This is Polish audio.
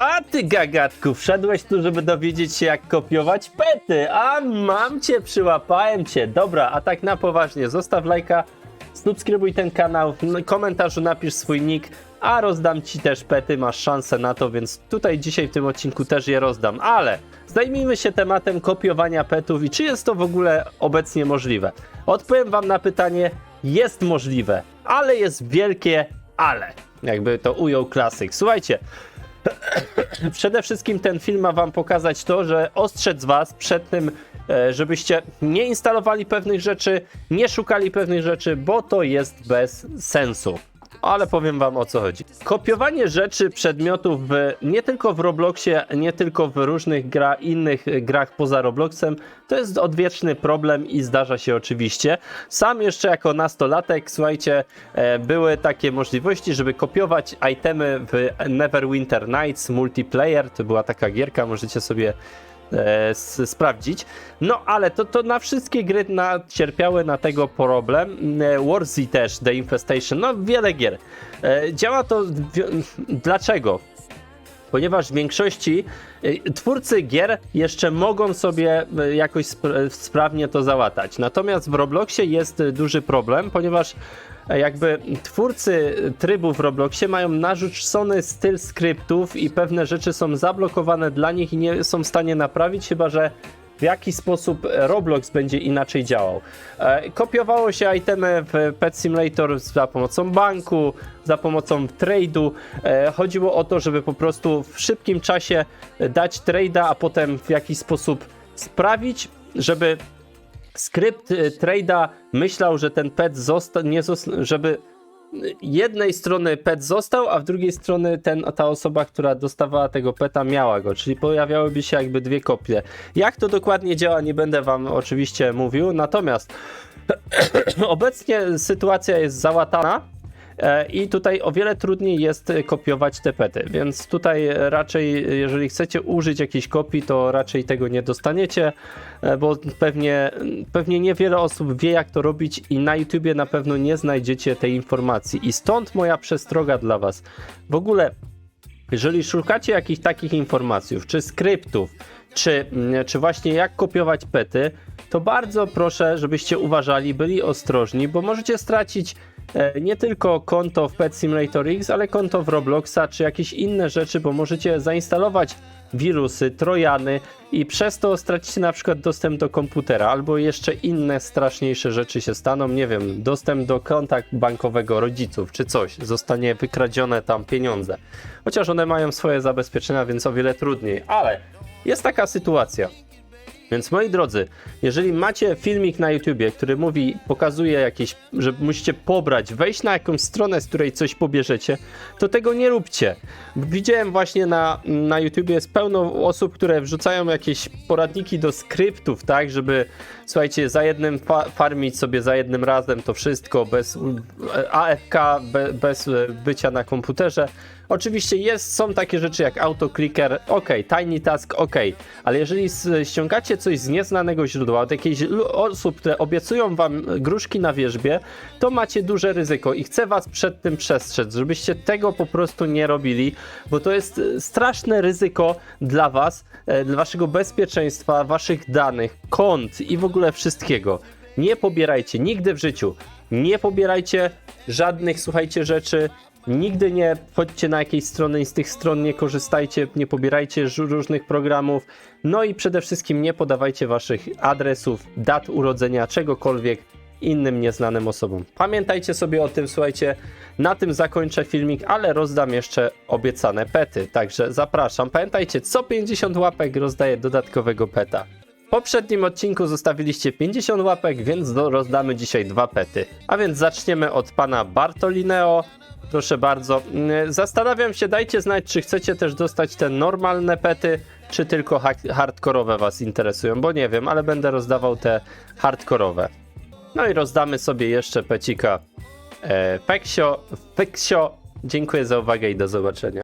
A ty gagatku, wszedłeś tu, żeby dowiedzieć się jak kopiować pety. A mam cię, przyłapałem cię. Dobra, a tak na poważnie, zostaw lajka, subskrybuj ten kanał, w komentarzu napisz swój nick, a rozdam ci też pety, masz szansę na to, więc tutaj dzisiaj w tym odcinku też je rozdam. Ale zajmijmy się tematem kopiowania petów i czy jest to w ogóle obecnie możliwe. Odpowiem wam na pytanie, jest możliwe, ale jest wielkie ale. Jakby to ujął klasyk. Słuchajcie, Przede wszystkim ten film ma wam pokazać to, że ostrzec was przed tym, e, żebyście nie instalowali pewnych rzeczy, nie szukali pewnych rzeczy, bo to jest bez sensu. Ale powiem wam o co chodzi. Kopiowanie rzeczy, przedmiotów w, nie tylko w Robloxie, nie tylko w różnych gra, innych grach poza Robloxem, to jest odwieczny problem i zdarza się oczywiście. Sam jeszcze jako nastolatek, słuchajcie, e, były takie możliwości, żeby kopiować itemy w Neverwinter Nights multiplayer. To była taka gierka, możecie sobie e, sprawdzić. No ale to, to na wszystkie gry na, cierpiały na tego problem. E, Warzy też, The Infestation, no wiele gier. E, działa to. Dlaczego? Ponieważ w większości y, twórcy gier jeszcze mogą sobie y, jakoś sp- sprawnie to załatać. Natomiast w Robloxie jest y, duży problem, ponieważ jakby twórcy trybów w Robloxie mają narzucony styl skryptów i pewne rzeczy są zablokowane dla nich i nie są w stanie naprawić, chyba że w jaki sposób Roblox będzie inaczej działał. E, Kopiowało się itemy w Pet Simulator za pomocą banku, za pomocą trade'u. E, Chodziło o to, żeby po prostu w szybkim czasie dać trade'a, a potem w jakiś sposób sprawić, żeby skrypt e, trade'a myślał, że ten pet zosta- nie zosta- żeby jednej strony pet został, a w drugiej strony ten, ta osoba, która dostawała tego peta miała go, czyli pojawiałyby się jakby dwie kopie. Jak to dokładnie działa, nie będę wam oczywiście mówił, natomiast obecnie sytuacja jest załatana. E, I tutaj o wiele trudniej jest e, kopiować te pety, więc tutaj raczej, jeżeli chcecie użyć jakiejś kopii, to raczej tego nie dostaniecie, e, bo pewnie, pewnie niewiele osób wie, jak to robić, i na YouTubie na pewno nie znajdziecie tej informacji. I stąd moja przestroga dla Was. W ogóle, jeżeli szukacie jakichś takich informacji, czy skryptów, czy, mm, czy właśnie jak kopiować pety, to bardzo proszę, żebyście uważali, byli ostrożni, bo możecie stracić nie tylko konto w Pet Simulator X, ale konto w Robloxa, czy jakieś inne rzeczy, bo możecie zainstalować wirusy, trojany i przez to stracicie na przykład dostęp do komputera, albo jeszcze inne straszniejsze rzeczy się staną, nie wiem, dostęp do konta bankowego rodziców, czy coś, zostanie wykradzione tam pieniądze. Chociaż one mają swoje zabezpieczenia, więc o wiele trudniej, ale jest taka sytuacja. Więc moi drodzy, jeżeli macie filmik na YouTubie, który mówi, pokazuje jakieś, że musicie pobrać, wejść na jakąś stronę, z której coś pobierzecie, to tego nie róbcie. Widziałem właśnie na, na YouTubie jest pełno osób, które wrzucają jakieś poradniki do skryptów, tak, żeby słuchajcie, za jednym fa farmić sobie za jednym razem to wszystko bez e, AFK, be, bez e, bycia na komputerze. Oczywiście jest, są takie rzeczy jak autoclicker, ok, tiny task, ok, ale jeżeli ściągacie coś z nieznanego źródła, od jakichś osób, które obiecują wam gruszki na wierzbie, to macie duże ryzyko i chcę was przed tym przestrzec, żebyście tego po prostu nie robili, bo to jest e, straszne ryzyko dla was, e, dla waszego bezpieczeństwa, waszych danych, kont i w ogóle wszystkiego. Nie pobierajcie nigdy w życiu. Nie pobierajcie żadnych, słuchajcie, rzeczy. Nigdy nie wchodźcie na jakieś strony i z tych stron nie korzystajcie, nie pobierajcie różnych programów. No i przede wszystkim nie podawajcie waszych adresów, dat urodzenia, czegokolwiek innym nieznanym osobom. Pamiętajcie sobie o tym, słuchajcie, na tym zakończę filmik, ale rozdam jeszcze obiecane pety, także zapraszam. Pamiętajcie, co 50 łapek rozdaję dodatkowego peta. W poprzednim odcinku zostawiliście 50 łapek, więc rozdamy dzisiaj dwa pety. A więc zaczniemy od pana Bartolineo. Proszę bardzo. Mm, Zastanawiam się, dajcie znać, czy chcecie też dostać te normalne pety, czy tylko ha- hardkorowe was interesują, bo nie wiem, ale będę rozdawał te hardkorowe. No i rozdamy sobie jeszcze pecika e, Peksio. Peksio. Dziękuję za uwagę i do zobaczenia.